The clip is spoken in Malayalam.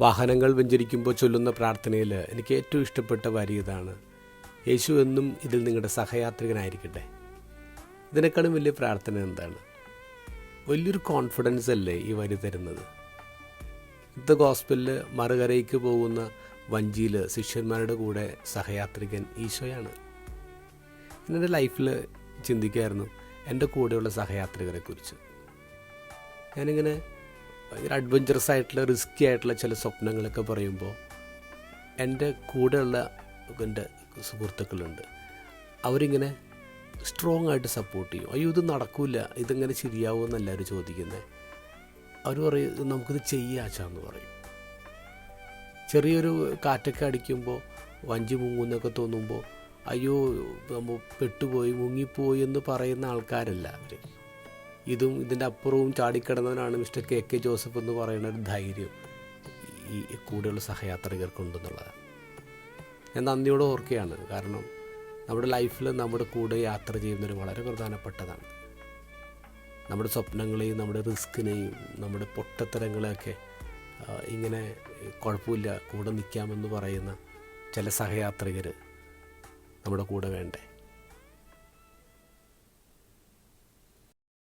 വാഹനങ്ങൾ വെഞ്ചരിക്കുമ്പോൾ ചൊല്ലുന്ന പ്രാർത്ഥനയിൽ എനിക്ക് ഏറ്റവും ഇഷ്ടപ്പെട്ട വരി ഇതാണ്. യേശു എന്നും ഇതിൽ നിങ്ങളുടെ സഹയാത്രികനായിരിക്കട്ടെ. ഇതിനേക്കാളും വലിയ പ്രാർത്ഥന എന്താണ്? വലിയൊരു കോൺഫിഡൻസ് അല്ലേ ഈ വരി തരുന്നത്? ഇന്നത്തെ ഗോസ്പലിൽ മറുകരയ്ക്ക് പോകുന്ന വഞ്ചിയിൽ ശിഷ്യന്മാരുടെ കൂടെ സഹയാത്രികൻ ഈശോയാണ്. എന്റെ ലൈഫിൽ ചിന്തിക്കായിരുന്നു എന്റെ കൂടെയുള്ള സഹയാത്രികരെക്കുറിച്ച്. ഞാനിങ്ങനെ ഭയങ്കര അഡ്വഞ്ചറസ് ആയിട്ടുള്ള റിസ്ക്കി ആയിട്ടുള്ള ചില സ്വപ്നങ്ങളൊക്കെ പറയുമ്പോൾ എന്റെ കൂടെയുള്ള എന്റെ സുഹൃത്തുക്കളുണ്ട്. അവരിങ്ങനെ സ്ട്രോങ് ആയിട്ട് സപ്പോർട്ട് ചെയ്യും. അയ്യോ ഇത് നടക്കില്ല ഇതെങ്ങനെ ശരിയാവുമെന്ന് എല്ലാവരും ചോദിക്കുന്നത് അവർ പറയും "ഇത് നമുക്കിത് ചെയ്യാച്ചാന്ന് പറയും. ചെറിയൊരു കാറ്റൊക്കെ അടിക്കുമ്പോൾ വഞ്ചി മുങ്ങുന്നൊക്കെ തോന്നുമ്പോൾ അയ്യോ നമ്മൾ പെട്ടുപോയി മുങ്ങിപ്പോയി എന്ന് പറയുന്ന ആൾക്കാരല്ല അവർ ഇതും ഇതിന്റെ അപ്പുറവും ചാടിക്കിടന്നവനാണ് മിസ്റ്റർ കെ കെ ജോസഫ് എന്ന് പറയുന്ന ഒരു ധൈര്യം ഈ കൂടെയുള്ള സഹയാത്രികർക്കുണ്ടെന്നുള്ളതാണ് ഞാൻ നന്ദിയോടെ ഓർക്കുകയാണ്. കാരണം നമ്മുടെ ലൈഫിൽ നമ്മുടെ കൂടെ യാത്ര ചെയ്യുന്നൊരു വളരെ പ്രധാനപ്പെട്ടതാണ്. നമ്മുടെ സ്വപ്നങ്ങളെയും നമ്മുടെ റിസ്കിനെയും നമ്മുടെ പൊട്ടത്തരങ്ങളെയൊക്കെ ഇങ്ങനെ കുഴപ്പമില്ല കൂടെ നിൽക്കാമെന്ന് പറയുന്ന ചില സഹയാത്രികർ നമ്മുടെ കൂടെ വേണ്ടേ?